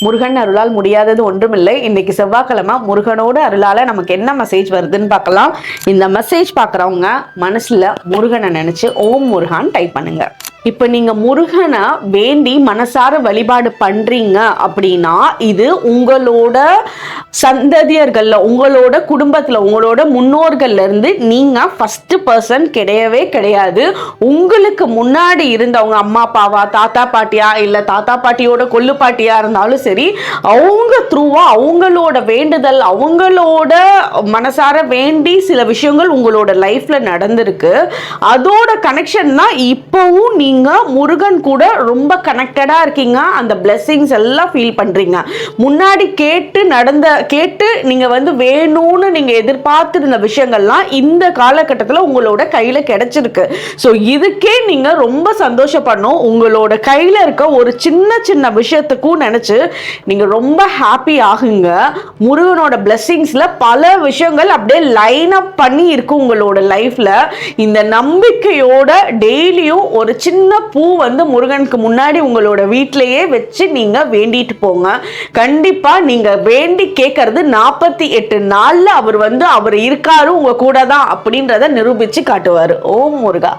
முருகன் அருளால் முடியாதது ஒன்றுமில்லை. இன்னைக்கு செவ்வாய்க்கிழமை முருகனோட அருளால நமக்கு என்ன மெசேஜ் வருதுன்னு பார்க்கலாம். இந்த மெசேஜ் பார்க்குறவங்க மனசுல முருகனை நினைச்சு ஓம் முருகான் டைப் பண்ணுங்க. இப்போ நீங்கள் முருகனை வேண்டி மனசார வழிபாடு பண்ணுறீங்க அப்படின்னா இது உங்களோட சந்ததியர்களில் உங்களோட குடும்பத்தில் உங்களோட முன்னோர்கள்லேருந்து நீங்கள் ஃபஸ்ட்டு பர்சன் கிடையவே கிடையாது. உங்களுக்கு முன்னாடி இருந்தவங்க அம்மா அப்பாவா தாத்தா பாட்டியா இல்லை தாத்தா பாட்டியோட கொள்ளு பாட்டியாக இருந்தாலும் சரி அவங்க த்ரூவாக அவங்களோட வேண்டுதல் அவங்களோட மனசார வேண்டி சில விஷயங்கள் உங்களோட லைஃப்பில் நடந்திருக்கு. அதோட கனெக்ஷன் தான் இப்போவும் நீங்க முருகன் கூட ரொம்ப கனெக்டடாக இருக்கீங்க. அந்த பிளெஸ்ஸிங்ஸ் எல்லாம் ஃபீல் பண்ணுறீங்க முன்னாடி கேட்டு நடந்த கேட்டு நீங்கள் வந்து வேணும்னு நீங்கள் எதிர்பார்த்துருந்த விஷயங்கள்லாம் இந்த காலகட்டத்தில் உங்களோட கையில் கிடைச்சிருக்கு. ஸோ இதுக்கே நீங்கள் ரொம்ப சந்தோஷப்படணும். உங்களோட கையில் இருக்க ஒரு சின்ன சின்ன விஷயத்துக்கும் நினச்சி நீங்கள் ரொம்ப ஹாப்பி ஆகுங்க. முருகனோட பிளெஸ்ஸிங்ஸில் பல விஷயங்கள் அப்படியே லைன் அப் பண்ணி இருக்கு உங்களோட லைஃப்பில் இந்த நம்பிக்கையோட டெய்லியும் ஒரு சின்ன பூ வந்து முருகனுக்கு முன்னாடி உங்களோட வீட்டிலேயே வச்சு நீங்க வேண்டிட்டு போங்க. கண்டிப்பா நீங்க வேண்டி கேட்கறது நாற்பத்தி எட்டு நாள்ல அவர் வந்து அவர் இருக்காரு உங்க கூட தான் அப்படின்றத நிரூபிச்சு காட்டுவாரு. ஓம் முருகா.